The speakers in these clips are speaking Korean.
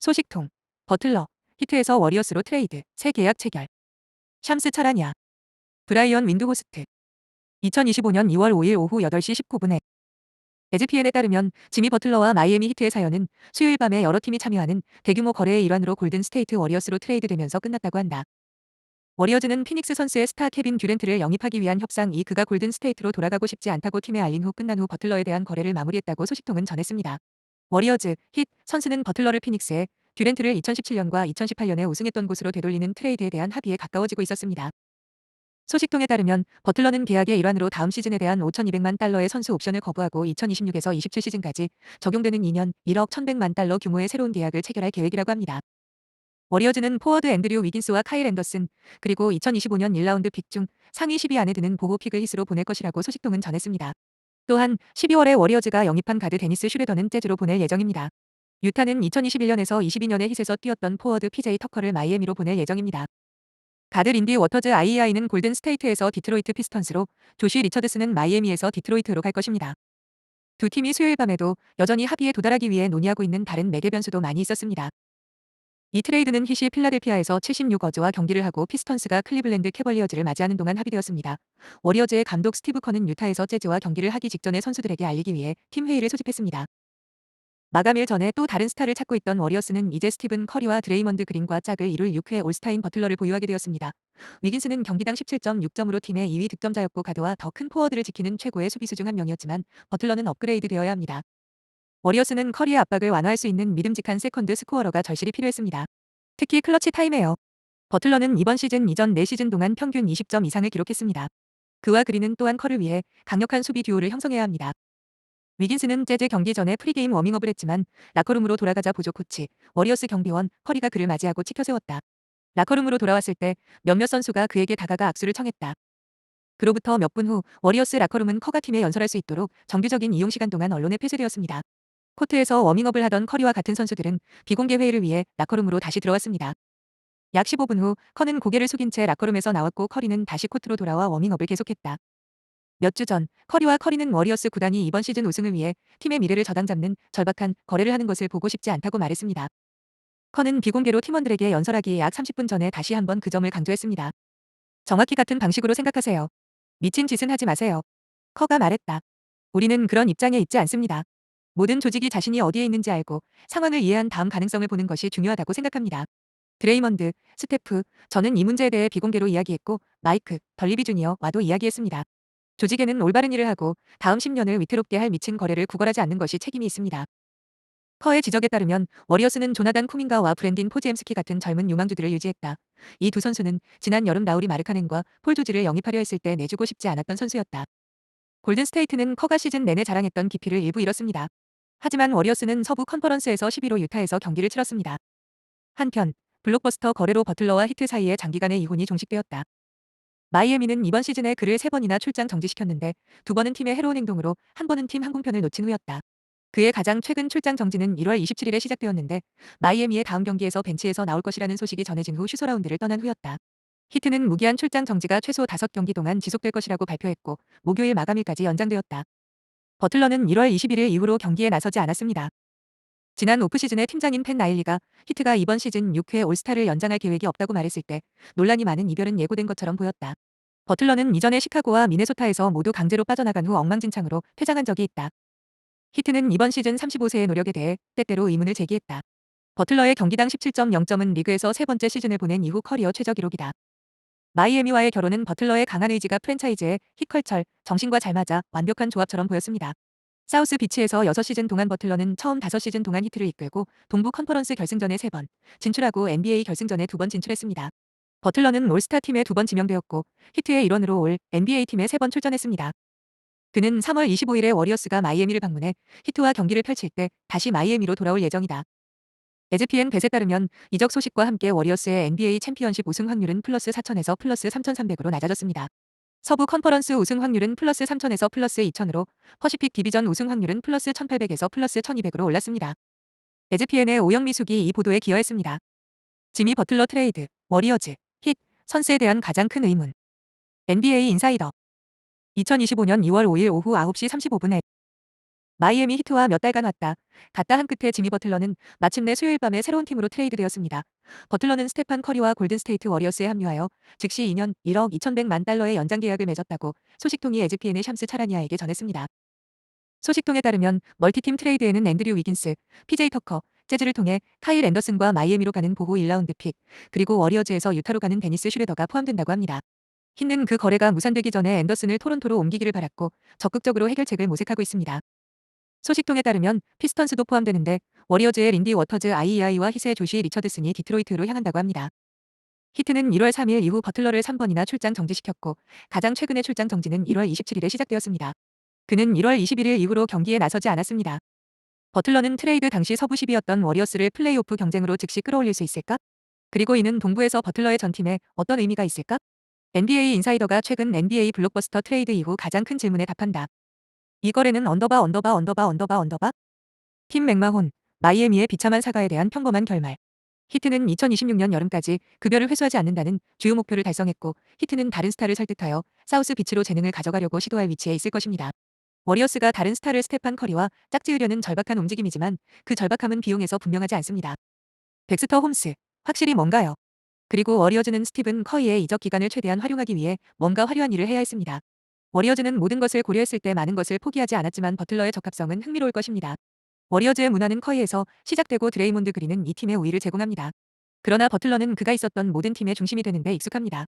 소식통. 버틀러. 히트에서 워리어스로 트레이드. 새 계약 체결. 샴스 차라냐. 브라이언 윈드호스트. 2025년 2월 5일 오후 8시 19분에 에즈피엔에 따르면 지미 버틀러와 마이애미 히트의 사연은 수요일 밤에 여러 팀이 참여하는 대규모 거래의 일환으로 골든 스테이트 워리어스로 트레이드되면서 끝났다고 한다. 워리어즈는 피닉스 선수의 스타 케빈 듀렌트를 영입하기 위한 협상 이 그가 골든 스테이트로 돌아가고 싶지 않다고 팀에 알린 후 끝난 후 버틀러에 대한 거래를 마무리했다고 소식통은 전했습니다. 워리어즈, 힛, 선수는 버틀러를 피닉스에 듀렌트를 2017년과 2018년에 우승했던 곳으로 되돌리는 트레이드에 대한 합의에 가까워지고 있었습니다. 소식통에 따르면 버틀러는 계약의 일환으로 다음 시즌에 대한 5,200만 달러의 선수 옵션을 거부하고 2026에서 27 시즌까지 적용되는 2년 1억 1,100만 달러 규모의 새로운 계약을 체결할 계획이라고 합니다. 워리어즈는 포워드 앤드류 위긴스와 카일 앤더슨 그리고 2025년 1라운드 픽 중 상위 10위 안에 드는 보호 픽을 hit으로 보낼 것이라고 소식통은 전했습니다. 또한 12월에 워리어즈가 영입한 가드 데니스 슈레더는 재즈로 보낼 예정입니다. 유타는 2021년에서 22년에 hit에서 뛰었던 포워드 PJ 터커를 마이애미로 보낼 예정입니다. 가드 린디 워터즈 IEI는 골든 스테이트에서 디트로이트 피스턴스로 조시 리처드스는 마이애미에서 디트로이트로 갈 것입니다. 두 팀이 수요일 밤에도 여전히 합의에 도달하기 위해 논의하고 있는 다른 매개 변수도 많이 있었습니다. 이 트레이드는 hit이 필라델피아에서 76어즈와 경기를 하고 피스턴스가 클리블랜드 캐벌리어즈를 맞이하는 동안 합의되었습니다. 워리어즈의 감독 스티브 커는 유타에서 재즈와 경기를 하기 직전에 선수들에게 알리기 위해 팀 회의를 소집했습니다. 마감일 전에 또 다른 스타를 찾고 있던 워리어스는 이제 스티븐 커리와 드레이먼드 그린과 짝을 이룰 6회 올스타인 버틀러를 보유하게 되었습니다. 위긴스는 경기당 17.6점으로 팀의 2위 득점자였고 가드와 더 큰 포워드를 지키는 최고의 수비수 중 한 명이었지만 버틀러는 업그레이드 되어야 합니다. 워리어스는 커리의 압박을 완화할 수 있는 믿음직한 세컨드 스코어러가 절실히 필요했습니다. 특히 클러치 타임에요. 버틀러는 이번 시즌 이전 4시즌 동안 평균 20점 이상을 기록했습니다. 그와 그리는 또한 커를 위해 강력한 수비 듀오를 형성해야 합니다. 위긴스는 재즈 경기 전에 프리게임 워밍업을 했지만 라커룸으로 돌아가자 보조 코치, 워리어스 경비원, 커리가 그를 맞이하고 치켜 세웠다. 라커룸으로 돌아왔을 때 몇몇 선수가 그에게 다가가 악수를 청했다. 그로부터 몇 분 후 워리어스 라커룸은 커가 팀에 연설할 수 있도록 정규적인 이용 시간 동안 언론에 폐쇄되었습니다. 코트에서 워밍업을 하던 커리와 같은 선수들은 비공개 회의를 위해 라커룸으로 다시 들어왔습니다. 약 15분 후 커는 고개를 숙인 채 라커룸에서 나왔고 커리는 다시 코트로 돌아와 워밍업을 계속했다. 몇 주 전 커리와 커리는 워리어스 구단이 이번 시즌 우승을 위해 팀의 미래를 저당 잡는 절박한 거래를 하는 것을 보고 싶지 않다고 말했습니다. 커는 비공개로 팀원들에게 연설하기 약 30분 전에 다시 한번 그 점을 강조했습니다. 정확히 같은 방식으로 생각하세요. 미친 짓은 하지 마세요. 커가 말했다. 우리는 그런 입장에 있지 않습니다. 모든 조직이 자신이 어디에 있는지 알고 상황을 이해한 다음 가능성을 보는 것이 중요하다고 생각합니다. 드레이먼드, 스테프, 저는 이 문제에 대해 비공개로 이야기했고 마이크, 덜리비 주니어와도 이야기했습니다. 조직에는 올바른 일을 하고 다음 10년을 위태롭게 할 미친 거래를 구걸하지 않는 것이 책임이 있습니다. 커의 지적에 따르면 워리어스는 조나단 쿠민가와 브랜딘 포지엠스키 같은 젊은 유망주들을 유지했다. 이 두 선수는 지난 여름 라우리 마르카넨과 폴 조지를 영입하려 했을 때 내주고 싶지 않았던 선수였다. 골든 스테이트는 커가 시즌 내내 자랑했던 깊이를 일부 잃었습니다. 하지만 워리어스는 서부 컨퍼런스에서 11호 유타에서 경기를 치렀습니다. 한편 블록버스터 거래로 버틀러와 히트 사이에 장기간의 이혼이 종식되었다. 마이애미는 이번 시즌에 그를 3번이나 출장 정지시켰는데 두 번은 팀의 해로운 행동으로 한 번은 팀 항공편을 놓친 후였다. 그의 가장 최근 출장 정지는 1월 27일에 시작되었는데 마이애미의 다음 경기에서 벤치에서 나올 것이라는 소식이 전해진 후 슈서 라운드를 떠난 후였다. 히트는 무기한 출장 정지가 최소 5경기 동안 지속될 것이라고 발표했고 목요일 마감일까지 연장되었다. 버틀러는 1월 21일 이후로 경기에 나서지 않았습니다. 지난 오프시즌에 팀장인 팬 나일리가 히트가 이번 시즌 6회 올스타를 연장할 계획이 없다고 말했을 때 논란이 많은 이별은 예고된 것처럼 보였다. 버틀러는 이전에 시카고와 미네소타에서 모두 강제로 빠져나간 후 엉망진창으로 퇴장한 적이 있다. 히트는 이번 시즌 35세의 노력에 대해 때때로 의문을 제기했다. 버틀러의 경기당 17.0점은 리그에서 세 번째 시즌을 보낸 이후 커리어 최저 기록이다. 마이애미와의 결혼은 버틀러의 강한 의지가 프랜차이즈의 힙컬철, 정신과 잘 맞아 완벽한 조합처럼 보였습니다. 사우스 비치에서 6시즌 동안 버틀러는 처음 5시즌 동안 히트를 이끌고 동부 컨퍼런스 결승전에 3번, 진출하고 NBA 결승전에 2번 진출했습니다. 버틀러는 올스타 팀에 2번 지명되었고 히트의 일원으로 올 NBA 팀에 3번 출전했습니다. 그는 3월 25일에 워리어스가 마이애미를 방문해 히트와 경기를 펼칠 때 다시 마이애미로 돌아올 예정이다. 에즈피엔 벳에 따르면 이적 소식과 함께 워리어스의 NBA 챔피언십 우승 확률은 플러스 4천에서 플러스 3,300으로 낮아졌습니다. 서부 컨퍼런스 우승 확률은 플러스 3천에서 플러스 2천으로 퍼시픽 디비전 우승 확률은 플러스 1,800에서 플러스 1,200으로 올랐습니다. 에즈피엔의 오영미숙이 이 보도에 기여했습니다. 지미 버틀러 트레이드, 워리어즈, 힛, 선수에 대한 가장 큰 의문. NBA 인사이더 2025년 2월 5일 오후 9시 35분에 마이애미 히트와 몇 달간 왔다. 갔다 한 끝에 지미 버틀러는 마침내 수요일 밤에 새로운 팀으로 트레이드되었습니다. 버틀러는 스테판 커리와 골든스테이트 워리어스에 합류하여 즉시 2년 1억 2,100만 달러의 연장 계약을 맺었다고 소식통이 에즈피엔의 샴스 차라니아에게 전했습니다. 소식통에 따르면 멀티팀 트레이드에는 앤드류 위긴스, PJ 터커, 재즈를 통해 카일 앤더슨과 마이애미로 가는 보호 1라운드 픽, 그리고 워리어즈에서 유타로 가는 데니스 슈레더가 포함된다고 합니다. 힌는 그 거래가 무산되기 전에 앤더슨을 토론토로 옮기기를 바랐고 적극적으로 해결책을 모색하고 있습니다. 소식통에 따르면 피스턴스도 포함되는데 워리어즈의 린디 워터즈 IEI와 히스의 조시 리처드슨이 디트로이트로 향한다고 합니다. 히트는 1월 3일 이후 버틀러를 3번이나 출장 정지시켰고 가장 최근의 출장 정지는 1월 27일에 시작되었습니다. 그는 1월 21일 이후로 경기에 나서지 않았습니다. 버틀러는 트레이드 당시 서부 10위였던 워리어스를 플레이오프 경쟁으로 즉시 끌어올릴 수 있을까? 그리고 이는 동부에서 버틀러의 전팀에 어떤 의미가 있을까? NBA 인사이더가 최근 NBA 블록버스터 트레이드 이후 가장 큰 질문에 답한다. 이 거래는 언더바 언더바 언더바 언더바 언더바? 팀 맥마혼, 마이애미의 비참한 사과에 대한 평범한 결말. 히트는 2026년 여름까지 급여를 회수하지 않는다는 주요 목표를 달성했고 히트는 다른 스타를 설득하여 사우스 비치로 재능을 가져가려고 시도할 위치에 있을 것입니다. 워리어스가 다른 스타를 스테판 커리와 짝지으려는 절박한 움직임이지만 그 절박함은 비용에서 분명하지 않습니다. 덱스터 홈스, 확실히 뭔가요? 그리고 워리어즈는 스티븐 커이의 이적 기간을 최대한 활용하기 위해 뭔가 화려한 일을 해야 했습니다. 워리어즈는 모든 것을 고려했을 때 많은 것을 포기하지 않았지만 버틀러의 적합성은 흥미로울 것입니다. 워리어즈의 문화는 커이에서 시작되고 드레이몬드 그린은 이 팀의 우위를 제공합니다. 그러나 버틀러는 그가 있었던 모든 팀의 중심이 되는 데 익숙합니다.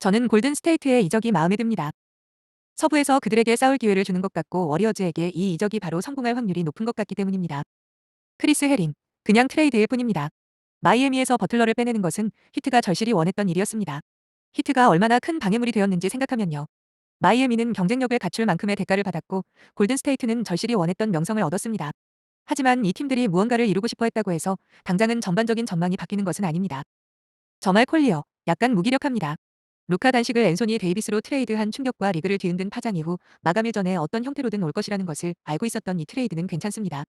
저는 골든 스테이트의 이적이 마음에 듭니다. 서부에서 그들에게 싸울 기회를 주는 것 같고 워리어즈에게 이 이적이 바로 성공할 확률이 높은 것 같기 때문입니다. 크리스 헤린, 그냥 트레이드일 뿐입니다. 마이애미에서 버틀러를 빼내는 것은 히트가 절실히 원했던 일이었습니다. 히트가 얼마나 큰 방해물이 되었는지 생각하면요. 마이애미는 경쟁력을 갖출 만큼의 대가를 받았고 골든스테이트는 절실히 원했던 명성을 얻었습니다. 하지만 이 팀들이 무언가를 이루고 싶어 했다고 해서 당장은 전반적인 전망이 바뀌는 것은 아닙니다. 저말 콜리어, 약간 무기력합니다. 루카 단식을 앤소니 데이비스로 트레이드한 충격과 리그를 뒤흔든 파장 이후 마감일 전에 어떤 형태로든 올 것이라는 것을 알고 있었던 이 트레이드는 괜찮습니다.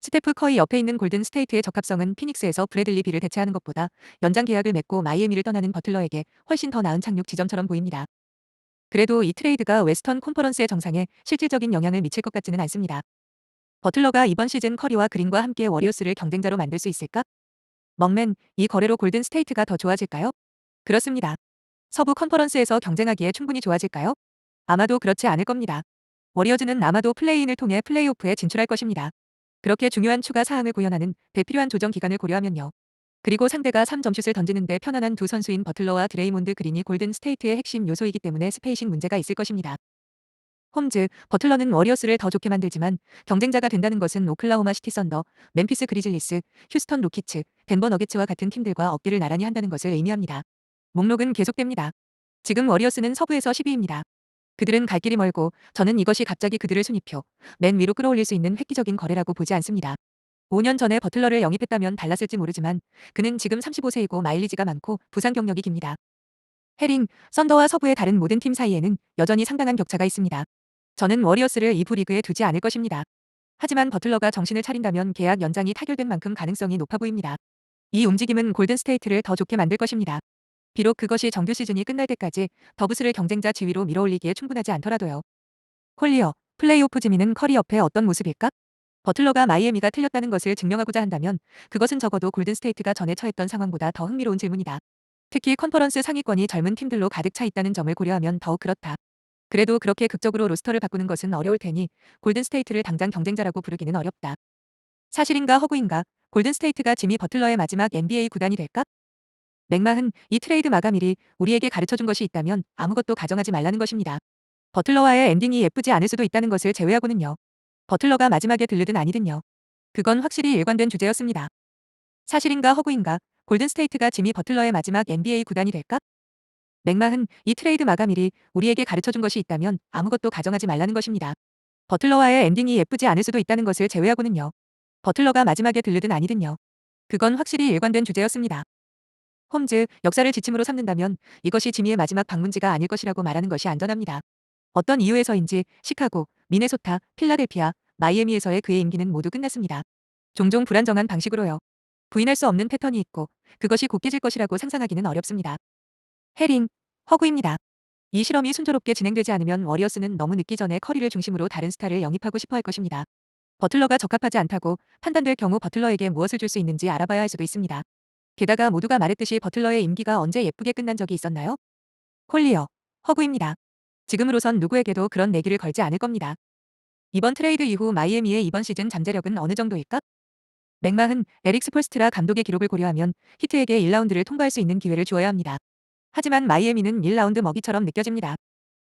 스테프 커이 옆에 있는 골든 스테이트의 적합성은 피닉스에서 브래들리 비를 대체하는 것보다 연장 계약을 맺고 마이애미를 떠나는 버틀러에게 훨씬 더 나은 착륙 지점처럼 보입니다. 그래도 이 트레이드가 웨스턴 콘퍼런스의 정상에 실질적인 영향을 미칠 것 같지는 않습니다. 버틀러가 이번 시즌 커리와 그린과 함께 워리어스를 경쟁자로 만들 수 있을까? 멍맨, 이 거래로 골든 스테이트가 더 좋아질까요? 그렇습니다. 서부 컨퍼런스에서 경쟁하기에 충분히 좋아질까요? 아마도 그렇지 않을 겁니다. 워리어즈는 아마도 플레이인을 통해 플레이오프에 진출할 것입니다. 그렇게 중요한 추가 사항을 구현하는 대필요한 조정 기간을 고려하면요. 그리고 상대가 3점슛을 던지는데 편안한 두 선수인 버틀러와 드레이몬드 그린이 골든 스테이트의 핵심 요소이기 때문에 스페이싱 문제가 있을 것입니다. 홈즈, 버틀러는 워리어스를 더 좋게 만들지만 경쟁자가 된다는 것은 오클라호마 시티 썬더, 멤피스 그리즐리스, 휴스턴 로키츠, 덴버 너게츠와 같은 팀들과 어깨를 나란히 한다는 것을 의미합니다. 목록은 계속됩니다. 지금 워리어스는 서부에서 10위입니다. 그들은 갈 길이 멀고 저는 이것이 갑자기 그들을 순위표, 맨 위로 끌어올릴 수 있는 획기적인 거래라고 보지 않습니다. 5년 전에 버틀러를 영입했다면 달랐을지 모르지만 그는 지금 35세이고 마일리지가 많고 부상 경력이 깁니다. 해링, 썬더와 서부의 다른 모든 팀 사이에는 여전히 상당한 격차가 있습니다. 저는 워리어스를 이부 리그에 두지 않을 것입니다. 하지만 버틀러가 정신을 차린다면 계약 연장이 타결된 만큼 가능성이 높아 보입니다. 이 움직임은 골든 스테이트를 더 좋게 만들 것입니다. 비록 그것이 정규 시즌이 끝날 때까지 더브스를 경쟁자 지위로 밀어올리기에 충분하지 않더라도요. 콜리어, 플레이오프 지미는 커리 옆에 어떤 모습일까? 버틀러가 마이애미가 틀렸다는 것을 증명하고자 한다면 그것은 적어도 골든스테이트가 전에 처했던 상황보다 더 흥미로운 질문이다. 특히 컨퍼런스 상위권이 젊은 팀들로 가득 차 있다는 점을 고려하면 더욱 그렇다. 그래도 그렇게 극적으로 로스터를 바꾸는 것은 어려울 테니 골든스테이트를 당장 경쟁자라고 부르기는 어렵다. 사실인가 허구인가 골든스테이트가 지미 버틀러의 마지막 NBA 구단이 될까? 맥마흔 이 트레이드 마감일이 우리에게 가르쳐준 것이 있다면 아무것도 가정하지 말라는 것입니다. 버틀러와의 엔딩이 예쁘지 않을 수도 있다는 것을 제외하고는요. 버틀러가 마지막에 들르든 아니든요. 그건 확실히 일관된 주제였습니다. 사실인가 허구인가 골든스테이트가 지미 버틀러의 마지막 NBA 구단이 될까? 맥마흔 이 트레이드 마감일이 우리에게 가르쳐준 것이 있다면 아무것도 가정하지 말라는 것입니다. 버틀러와의 엔딩이 예쁘지 않을 수도 있다는 것을 제외하고는요. 버틀러가 마지막에 들르든 아니든요. 그건 확실히 일관된 주제였습니다. 홈즈, 역사를 지침으로 삼는다면 이것이 지미의 마지막 방문지가 아닐 것이라고 말하는 것이 안전합니다. 어떤 이유에서인지 시카고, 미네소타, 필라델피아, 마이애미에서의 그의 임기는 모두 끝났습니다. 종종 불안정한 방식으로요. 부인할 수 없는 패턴이 있고 그것이 곱게질 것이라고 상상하기는 어렵습니다. 해링, 허구입니다. 이 실험이 순조롭게 진행되지 않으면 워리어스는 너무 늦기 전에 커리를 중심으로 다른 스타를 영입하고 싶어 할 것입니다. 버틀러가 적합하지 않다고 판단될 경우 버틀러에게 무엇을 줄 수 있는지 알아봐야 할 수도 있습니다. 게다가 모두가 말했듯이 버틀러의 임기가 언제 예쁘게 끝난 적이 있었나요? 콜리어, 허구입니다. 지금으로선 누구에게도 그런 내기를 걸지 않을 겁니다. 이번 트레이드 이후 마이애미의 이번 시즌 잠재력은 어느 정도일까? 맥마흔, 에릭 스폴스트라 감독의 기록을 고려하면 히트에게 1라운드를 통과할 수 있는 기회를 주어야 합니다. 하지만 마이애미는 1라운드 먹이처럼 느껴집니다.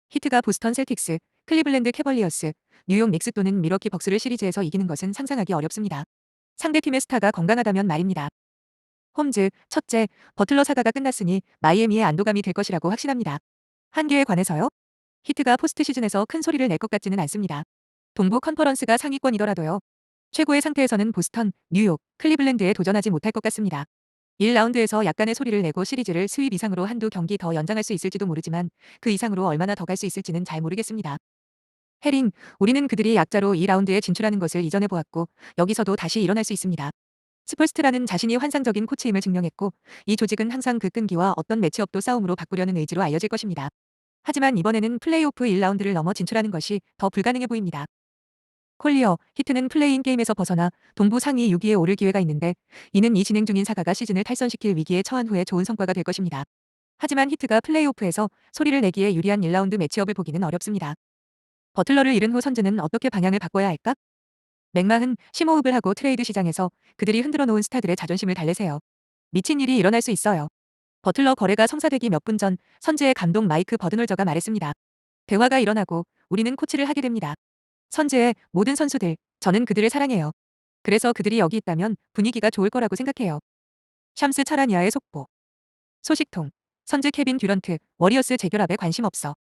히트가 보스턴 셀틱스, 클리블랜드 캐벌리어스, 뉴욕 닉스 또는 미러키 벅스를 시리즈에서 이기는 것은 상상하기 어렵습니다. 상대팀의 스타가 건강하다면 말입니다. 홈즈, 첫째, 버틀러 사가가 끝났으니 마이애미의 안도감이 될 것이라고 확신합니다. 한계에 관해서요? 히트가 포스트 시즌에서 큰 소리를 낼 것 같지는 않습니다. 동부 컨퍼런스가 상위권이더라도요. 최고의 상태에서는 보스턴, 뉴욕, 클리블랜드에 도전하지 못할 것 같습니다. 1라운드에서 약간의 소리를 내고 시리즈를 스윕 이상으로 한두 경기 더 연장할 수 있을지도 모르지만 그 이상으로 얼마나 더 갈 수 있을지는 잘 모르겠습니다. 해링, 우리는 그들이 약자로 2라운드에 진출하는 것을 이전해 보았고 여기서도 다시 일어날 수 있습니다. 스폴스트라는 자신이 환상적인 코치임을 증명했고 이 조직은 항상 그 끈기와 어떤 매치업도 싸움으로 바꾸려는 의지로 알려질 것입니다. 하지만 이번에는 플레이오프 1라운드를 넘어 진출하는 것이 더 불가능해 보입니다. 콜리어, 히트는 플레이인 게임에서 벗어나 동부 상위 6위에 오를 기회가 있는데 이는 이 진행 중인 사가가 시즌을 탈선시킬 위기에 처한 후에 좋은 성과가 될 것입니다. 하지만 히트가 플레이오프에서 소리를 내기에 유리한 1라운드 매치업을 보기는 어렵습니다. 버틀러를 잃은 후 선즈는 어떻게 방향을 바꿔야 할까? 맥마흔 심호흡을 하고 트레이드 시장에서 그들이 흔들어 놓은 스타들의 자존심을 달래세요. 미친 일이 일어날 수 있어요. 버틀러 거래가 성사되기 몇 분 전 선즈의 감독 마이크 버드놀저가 말했습니다. 대화가 일어나고 우리는 코치를 하게 됩니다. 선즈의 모든 선수들, 저는 그들을 사랑해요. 그래서 그들이 여기 있다면 분위기가 좋을 거라고 생각해요. 샴스 차라니아의 속보. 소식통. 선즈 케빈 듀런트, 워리어스 재결합에 관심 없어.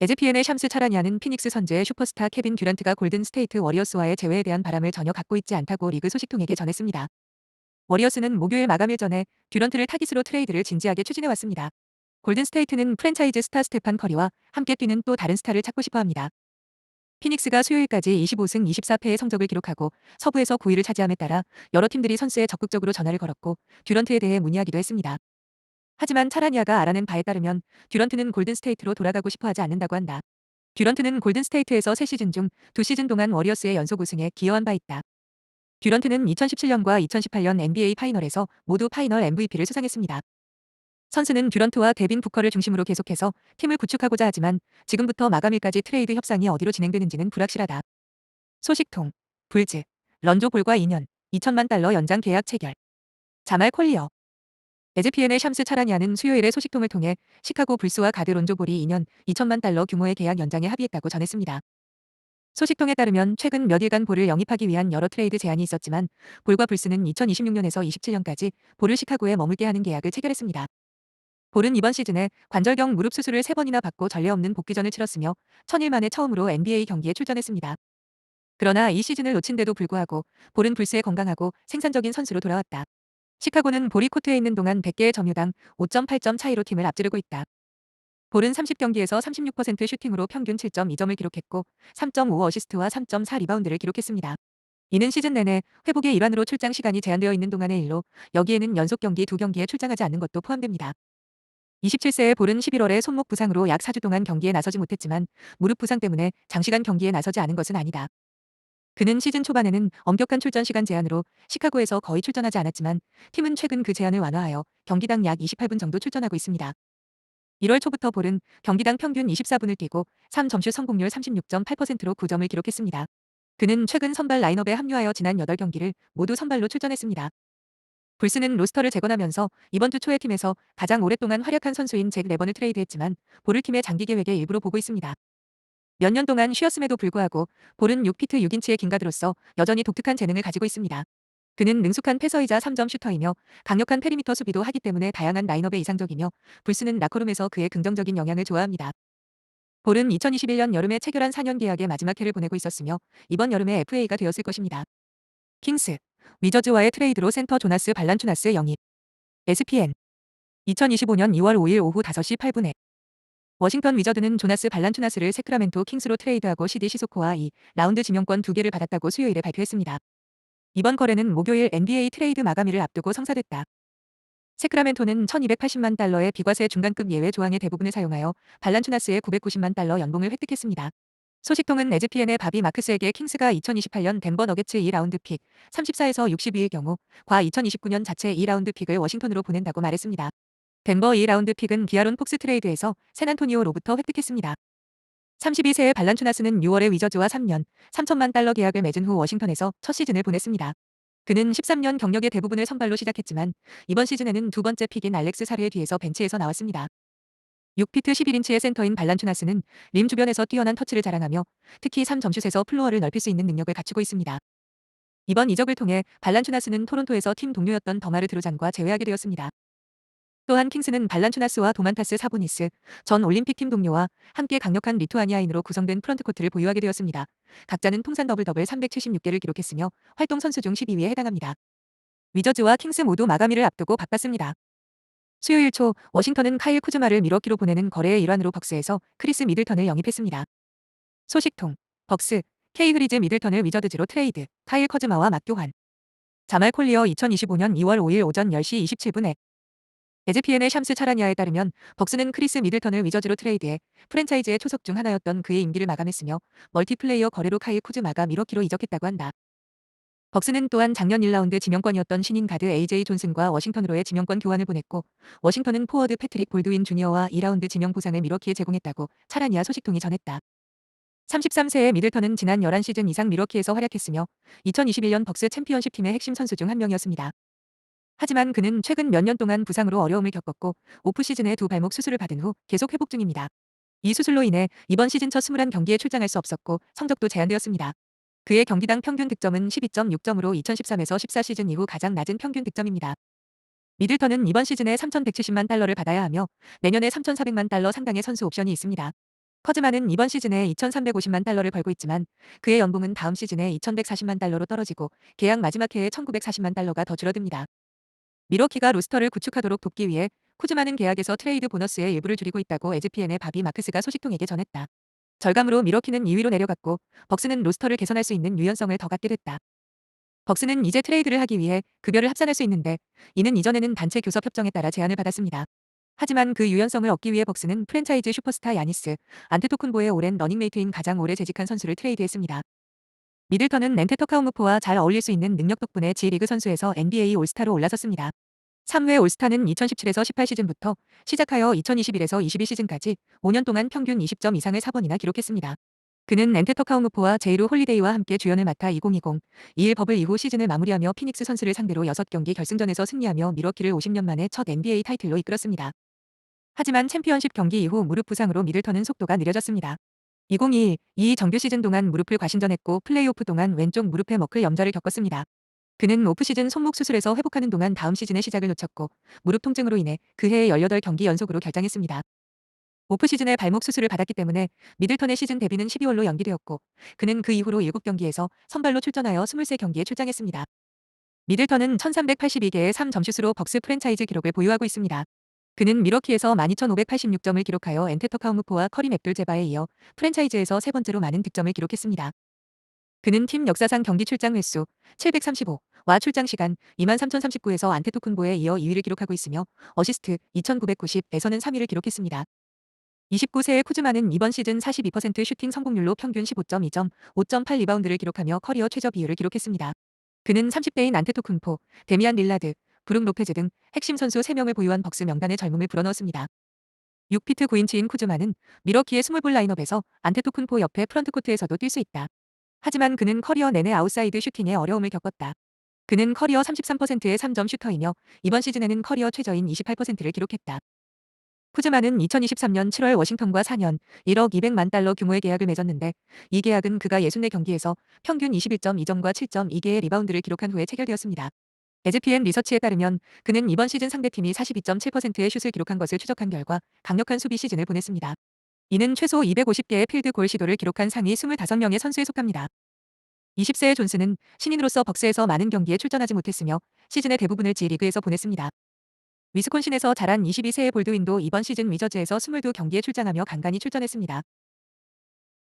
에즈피엔의 샴스 차라니아는 피닉스 선즈의 슈퍼스타 케빈 듀런트가 골든 스테이트 워리어스와의 재회에 대한 바람을 전혀 갖고 있지 않다고 리그 소식통에게 전했습니다. 워리어스는 목요일 마감일 전에 듀런트를 타깃으로 트레이드를 진지하게 추진해왔습니다. 골든 스테이트는 프랜차이즈 스타 스테판 커리와 함께 뛰는 또 다른 스타를 찾고 싶어 합니다. 피닉스가 수요일까지 25승 24패의 성적을 기록하고 서부에서 9위를 차지함에 따라 여러 팀들이 선수에 적극적으로 전화를 걸었고 듀런트에 대해 문의하기도 했습니다. 하지만 차라니아가 알아낸 바에 따르면 듀런트는 골든스테이트로 돌아가고 싶어 하지 않는다고 한다. 듀런트는 골든스테이트에서 3시즌 중 2시즌 동안 워리어스의 연속 우승에 기여한 바 있다. 듀런트는 2017년과 2018년 NBA 파이널에서 모두 파이널 MVP를 수상했습니다. 선수는 듀런트와 데빈 부커를 중심으로 계속해서 팀을 구축하고자 하지만 지금부터 마감일까지 트레이드 협상이 어디로 진행되는지는 불확실하다. 소식통. 불즈. 런조 볼과 2년 2천만 달러 연장 계약 체결. 자말 콜리어. 에즈피엔의 샴스 차라니아는 수요일에 소식통을 통해 시카고 불스와 가드 론조 볼이 2년 2천만 달러 규모의 계약 연장에 합의했다고 전했습니다. 소식통에 따르면 최근 몇 일간 볼을 영입하기 위한 여러 트레이드 제안이 있었지만 볼과 불스는 2026년에서 27년까지 볼을 시카고에 머물게 하는 계약을 체결했습니다. 볼은 이번 시즌에 관절경 무릎 수술을 3번이나 받고 전례 없는 복귀전을 치렀으며 천일 만에 처음으로 NBA 경기에 출전했습니다. 그러나 이 시즌을 놓친데도 불구하고 볼은 불스에 건강하고 생산적인 선수로 돌아왔다. 시카고는 볼이 코트에 있는 동안 100개의 점유당 5.8점 차이로 팀을 앞지르고 있다. 볼은 30경기에서 36% 슈팅으로 평균 7.2점을 기록했고 3.5 어시스트와 3.4 리바운드를 기록했습니다. 이는 시즌 내내 회복의 일환으로 출장 시간이 제한되어 있는 동안의 일로 여기에는 연속 경기 2경기에 출장하지 않는 것도 포함됩니다. 27세의 볼은 11월에 손목 부상으로 약 4주 동안 경기에 나서지 못했지만 무릎 부상 때문에 장시간 경기에 나서지 않은 것은 아니다. 그는 시즌 초반에는 엄격한 출전 시간 제한으로 시카고에서 거의 출전하지 않았지만 팀은 최근 그 제한을 완화하여 경기당 약 28분 정도 출전하고 있습니다. 1월 초부터 볼은 경기당 평균 24분을 뛰고 3점슛 성공률 36.8%로 9점을 기록했습니다. 그는 최근 선발 라인업에 합류하여 지난 8경기를 모두 선발로 출전했습니다. 불스는 로스터를 재건하면서 이번 주 초에 팀에서 가장 오랫동안 활약한 선수인 잭 레번을 트레이드했지만 볼을 팀의 장기 계획에 일부러 보고 있습니다. 몇 년 동안 쉬었음에도 불구하고 볼은 6피트 6인치의 긴가드로서 여전히 독특한 재능을 가지고 있습니다. 그는 능숙한 패서이자 3점 슈터이며 강력한 페리미터 수비도 하기 때문에 다양한 라인업에 이상적이며 불스는 라커룸에서 그의 긍정적인 영향을 좋아합니다. 볼은 2021년 여름에 체결한 4년 계약의 마지막 해를 보내고 있었으며 이번 여름에 FA가 되었을 것입니다. 킹스 위저즈와의 트레이드로 센터 조나스 발란추나스 영입. SPN 2025년 2월 5일 오후 5시 8분에 워싱턴 위저드는 조나스 발란추나스를 세크라멘토 킹스로 트레이드하고 CD 시소코와 이 라운드 지명권 두 개를 받았다고 수요일에 발표했습니다. 이번 거래는 목요일 NBA 트레이드 마감일을 앞두고 성사됐다. 세크라멘토는 1280만 달러의 비과세 중간급 예외 조항의 대부분을 사용하여 발란추나스의 990만 달러 연봉을 획득했습니다. 소식통은 에즈피엔의 바비 마크스에게 킹스가 2028년 덴버 너게츠 2라운드 픽 34에서 62일 경우 과 2029년 자체 2라운드 픽을 워싱턴으로 보낸다고 말했습니다. 덴버 2라운드 픽은 비아론 폭스 트레이드에서 샌안토니오로부터 획득했습니다. 32세의 발란추나스는 6월에 위저즈와 3년 3천만 달러 계약을 맺은 후 워싱턴에서 첫 시즌을 보냈습니다. 그는 13년 경력의 대부분을 선발로 시작했지만 이번 시즌에는 두 번째 픽인 알렉스 사르의 뒤에서 벤치에서 나왔습니다. 6피트 11인치의 센터인 발란추나스는 림 주변에서 뛰어난 터치를 자랑하며 특히 3점슛에서 플로어를 넓힐 수 있는 능력을 갖추고 있습니다. 이번 이적을 통해 발란추나스는 토론토에서 팀 동료였던 더마르 드로잔과 재회하게 되었습니다. 또한 킹스는 발란추나스와 도만타스 사보니스, 전 올림픽팀 동료와 함께 강력한 리투아니아인으로 구성된 프런트코트를 보유하게 되었습니다. 각자는 통산 더블 더블 376개를 기록했으며 활동 선수 중 12위에 해당합니다. 위저즈와 킹스 모두 마가미를 앞두고 바빴습니다. 수요일 초 워싱턴은 카일 쿠즈마를 미러키로 보내는 거래의 일환으로 벅스에서 크리스 미들턴을 영입했습니다. 소식통 벅스 케이 그리즈 미들턴을 위저드즈로 트레이드 카일 커즈마와 맞교환 자말 콜리어 2025년 2월 5일 오전 10시 27분에 에즈피엔의 샴스 차라니아에 따르면 벅스는 크리스 미들턴을 위저즈로 트레이드해 프랜차이즈의 초석 중 하나였던 그의 임기를 마감했으며 멀티플레이어 거래로 카일 쿠즈마가 미러키로 이적했다고 한다. 벅스는 또한 작년 1라운드 지명권이었던 신인 가드 AJ 존슨과 워싱턴으로의 지명권 교환을 보냈고 워싱턴은 포워드 패트릭 볼드윈 주니어와 2라운드 지명 보상을 미러키에 제공했다고 차라니아 소식통이 전했다. 33세의 미들턴은 지난 11시즌 이상 미러키에서 활약했으며 2021년 벅스 챔피언십 팀의 핵심 선수 중 한 명이었습니다. 하지만 그는 최근 몇 년 동안 부상으로 어려움을 겪었고 오프 시즌에 두 발목 수술을 받은 후 계속 회복 중입니다. 이 수술로 인해 이번 시즌 첫 21경기에 출장할 수 없었고 성적도 제한되었습니다. 그의 경기당 평균 득점은 12.6점으로 2013에서 14 시즌 이후 가장 낮은 평균 득점입니다. 미들턴은 이번 시즌에 3,170만 달러를 받아야 하며 내년에 3,400만 달러 상당의 선수 옵션이 있습니다. 커즈만은 이번 시즌에 2,350만 달러를 벌고 있지만 그의 연봉은 다음 시즌에 2,140만 달러로 떨어지고 계약 마지막 해에 1,940만 달러가 더 줄어듭니다. 미러키가 로스터를 구축하도록 돕기 위해 쿠즈만은 계약에서 트레이드 보너스의 일부를 줄이고 있다고 에즈피엔의 바비 마크스가 소식통에게 전했다. 절감으로 미러키는 2위로 내려갔고 벅스는 로스터를 개선할 수 있는 유연성을 더 갖게 됐다. 벅스는 이제 트레이드를 하기 위해 급여를 합산할 수 있는데 이는 이전에는 단체 교섭 협정에 따라 제한을 받았습니다. 하지만 그 유연성을 얻기 위해 벅스는 프랜차이즈 슈퍼스타 야니스, 안테토쿤보의 오랜 러닝메이트인 가장 오래 재직한 선수를 트레이드했습니다. 미들턴은 렌테 터카우무포와 잘 어울릴 수 있는 능력 덕분에 G리그 선수에서 NBA 올스타로 올라섰습니다. 3회 올스타는 2017에서 18시즌부터 시작하여 2021에서 22시즌까지 5년 동안 평균 20점 이상을 4번이나 기록했습니다. 그는 엔테터카우무포와 제이루 홀리데이와 함께 주연을 맡아 2020, 2일 버블 이후 시즌을 마무리하며 피닉스 선수를 상대로 6경기 결승전에서 승리하며 미러키를 50년 만에 첫 NBA 타이틀로 이끌었습니다. 하지만 챔피언십 경기 이후 무릎 부상으로 미들턴은 속도가 느려졌습니다. 2021, 2 정규 시즌 동안 무릎을 과신전했고 플레이오프 동안 왼쪽 무릎에 머클 염좌를 겪었습니다. 그는 오프시즌 손목 수술에서 회복하는 동안 다음 시즌의 시작을 놓쳤고 무릎 통증으로 인해 그해 18경기 연속으로 결장했습니다. 오프시즌에 발목 수술을 받았기 때문에 미들턴의 시즌 데뷔는 12월로 연기되었고 그는 그 이후로 7경기에서 선발로 출전하여 23경기에 출장했습니다. 미들턴은 1382개의 3점슛으로 벅스 프랜차이즈 기록을 보유하고 있습니다. 그는 미러키에서 12586점을 기록하여 엔테터 카우무포와 커리 맵돌 제바에 이어 프랜차이즈에서 세 번째로 많은 득점을 기록했습니다. 그는 팀 역사상 경기 출장 횟수 735와 출장 시간 23,039에서 안테토쿤보에 이어 2위를 기록하고 있으며 어시스트 2,990에서는 3위를 기록했습니다. 29세의 쿠즈마는 이번 시즌 42% 슈팅 성공률로 평균 15.2점, 5.8 리바운드를 기록하며 커리어 최저 비율을 기록했습니다. 그는 30대인 안테토쿤포, 데미안 릴라드, 브룩 로페즈 등 핵심 선수 3명을 보유한 벅스 명단에 젊음을 불어넣었습니다. 6피트 9인치인 쿠즈마는 미러키의 스몰볼 라인업에서 안테토쿤포 옆에 프런트코트에서도 뛸 수 있다. 하지만 그는 커리어 내내 아웃사이드 슈팅에 어려움을 겪었다. 그는 커리어 33%의 3점 슈터이며 이번 시즌에는 커리어 최저인 28%를 기록했다. 쿠즈마는 2023년 7월 워싱턴과 4년 1억 200만 달러 규모의 계약을 맺었는데 이 계약은 그가 64경기에서 평균 21.2점과 7.2개의 리바운드를 기록한 후에 체결되었습니다. 에즈피엔 리서치에 따르면 그는 이번 시즌 상대팀이 42.7%의 슛을 기록한 것을 추적한 결과 강력한 수비 시즌을 보냈습니다. 이는 최소 250개의 필드 골 시도를 기록한 상위 25명의 선수에 속합니다. 20세의 존스는 신인으로서 벅스에서 많은 경기에 출전하지 못했으며 시즌의 대부분을 G리그에서 보냈습니다. 위스콘신에서 자란 22세의 볼드윈도 이번 시즌 위저즈에서 22경기에 출장하며 간간히 출전했습니다.